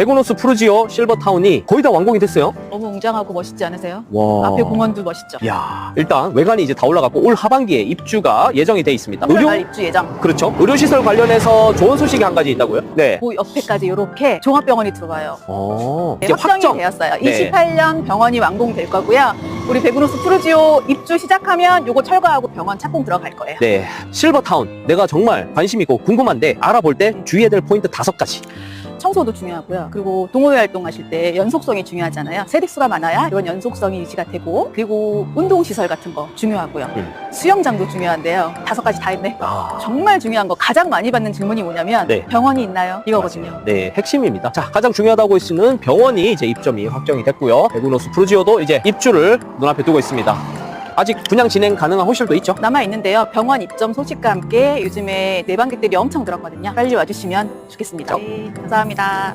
베고노스 푸르지오 실버타운이 거의 다 완공이 됐어요. 너무 웅장하고 멋있지 않으세요? 와. 앞에 공원도 멋있죠. 야, 일단 외관이 이제 다 올라갔고 올 하반기에 입주가 예정이 돼 있습니다. 의료 말 입주 예정. 그렇죠. 의료시설 관련해서 좋은 소식이 한 가지 있다고요? 네. 그 옆에까지 이렇게 종합병원이 들어와요. 어, 네, 이제 확정이 확정. 되었어요. 네. 28년 병원이 완공될 거고요. 우리 베그노스 푸르지오 입주 시작하면 요거 철거하고 병원 착공 들어갈 거예요. 네, 실버타운. 내가 정말 관심 있고 궁금한데 알아볼 때 주의해야 될 포인트 다섯 가지. 청소도 중요하고요. 그리고 동호회 활동하실 때 연속성이 중요하잖아요. 세대수가 많아야 이런 연속성이 유지가 되고 그리고 운동시설 같은 거 중요하고요. 음. 수영장도 중요한데요. 다섯 가지 다 했네. 아, 정말 중요한 거 가장 많이 받는 질문이 뭐냐면 네. 병원이 있나요? 이거거든요. 네, 핵심입니다. 자, 가장 중요하다고 할 수 있는 병원이 이제 입점이 확정이 됐고요. 베고노스 푸르지오도 이제 입주를 눈앞에 두고 있습니다. 아직 분양 진행 가능한 호실도 있죠? 남아 있는데요. 병원 입점 소식과 함께 요즘에 내방객들이 엄청 들었거든요. 빨리 와주시면 좋겠습니다. 네, 감사합니다.